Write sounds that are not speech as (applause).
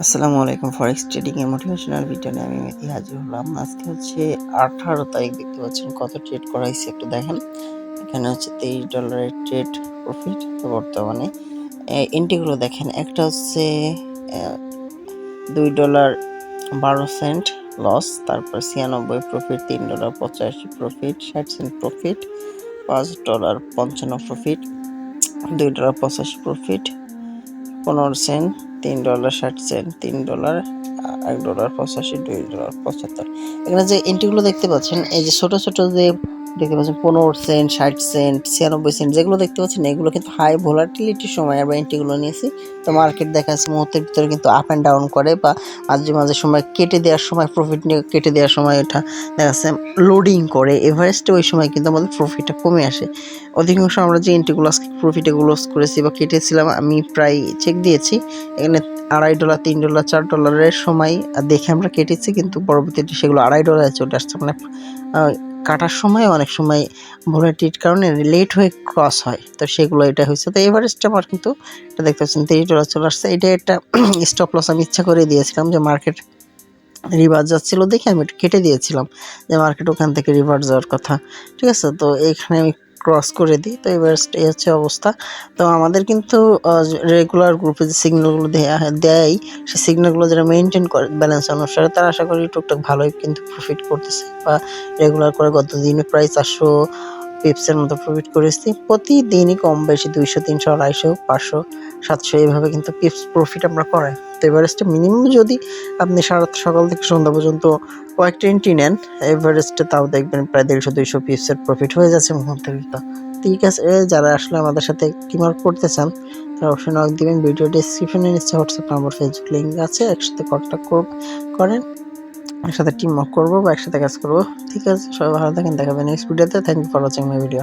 আসসালামু আলাইকুম forex trading এর মোটিভেশনাল ভিডিও নিয়ে আমি মেথি হাজির হলাম। আজকে হচ্ছে আঠারো তারিখ দেখতে পাচ্ছেন কত ট্রেড করা হয়েছে একটু দেখেন। এখানে হচ্ছে তেইশ ডলারের ট্রেড প্রফিট বর্তমানে। এন্ট্রিগুলো দেখেন, একটা হচ্ছে দুই ডলার বারো সেন্ট লস তারপর ছিয়ানব্বই প্রফিট তিন ডলার পঁচাশি প্রফিট ষাট সেন্ট প্রফিট পাঁচ ডলার পঞ্চান্ন প্রফিট দুই ডলার পঁচাশি প্রফিট পনেরো সেন্ট তিন ডলার ষাট সেন্ট তিন ডলার এক ডলার পঁচাশি, দুই ডলার পঁচাত্তর। এখানে যে এন্ট্রিগুলো দেখতে পাচ্ছেন, এই যে ছোট ছোট যে দেখতে পাচ্ছেন, পনেরো সেন্ট ষাট সেন্ট ছিয়ানব্বই সেন্ট যেগুলো দেখতে পাচ্ছেন, এগুলো কিন্তু হাই ভোলাটিলিটির সময় আমরা এন্ট্রিগুলো নিয়েছি। তো মার্কেট দেখা যাচ্ছে মুহূর্তের ভিতরে কিন্তু আপ অ্যান্ড ডাউন করে বা মাঝে মাঝে সময় কেটে দেওয়ার সময় প্রফিট নিয়ে কেটে দেওয়ার সময় এটা দেখা যাচ্ছে লোডিং করে। এভারেস্টে ওই সময় কিন্তু আমাদের প্রফিটটা কমে আসে। অধিকাংশ আমরা যে এন্ট্রিগুলো আজকে প্রফিটে ক্লোজ করেছি বা কেটেছিলাম, আমি প্রায় চেক দিয়েছি। এখানে আড়াই ডলার, তিন ডলার, চার ডলারের সময় দেখে আমরা কেটেছি, কিন্তু পরবর্তীতে সেগুলো আড়াই ডলারে চলে আসছে। মানে কাটার সময় অনেক সময় ভোলাটির কারণে লেট হয়ে ক্রস হয়, তো সেগুলো এটা হয়েছে। তো এভারেস্টে আমার কিন্তু এটা দেখতে পাচ্ছেন তিরিশ ডলার চলে আসছে। এটা একটা (clears throat) স্টপ লস আমি ইচ্ছা করে দিয়েছিলাম যে মার্কেট রিভার্স যাচ্ছিল দেখে আমি এটা কেটে দিয়েছিলাম, যে মার্কেট ওখান থেকে রিভার্স যাওয়ার কথা। ঠিক আছে? তো এখানে আমি ক্রস করে দিই। তো এবার এই হচ্ছে অবস্থা। তো আমাদের কিন্তু রেগুলার গ্রুপে যে সিগন্যালগুলো দেয়া দেয় সেই সিগন্যালগুলো যারা মেনটেন করে ব্যালেন্স অনুসারে তারা আশা করি টুকটাক ভালোই কিন্তু প্রফিট করতেছে। বা রেগুলার করে গত দিনে প্রায় চারশো পিপসের মতো প্রফিট করেছি। প্রতিদিনই কম বেশি দুইশো, তিনশো, আড়াইশো, পাঁচশো, সাতশো এইভাবে কিন্তু পিপস প্রফিট আমরা করাই। তো এভারেস্টে মিনিমাম যদি আপনি সারা সকাল থেকে সন্ধ্যা পর্যন্ত কয়েকটা এন্ট্রি নেন এভারেস্টে তাও দেখবেন প্রায় দেড়শো, দুইশো পিপসের প্রফিট হয়ে যাচ্ছে মুহূর্তের ভিতর ঠিক আছে যারা আসলে আমাদের সাথে আউট করতে চান, তারা অবশ্যই নক দিবেন। ভিডিও ডিসক্রিপশনে নিচ্ছে হোয়াটসঅ্যাপ নাম্বার ফেসবুক লিঙ্ক আছে, একসাথে কন্ট্যাক্ট করেন একসাথে টিম ওয়ার্ক করব বা একসাথে কাজ করব। ঠিক আছে, সবাই ভালো থাকেন দেখাবেন নেক্সট ভিডিওতে thank you for watching my video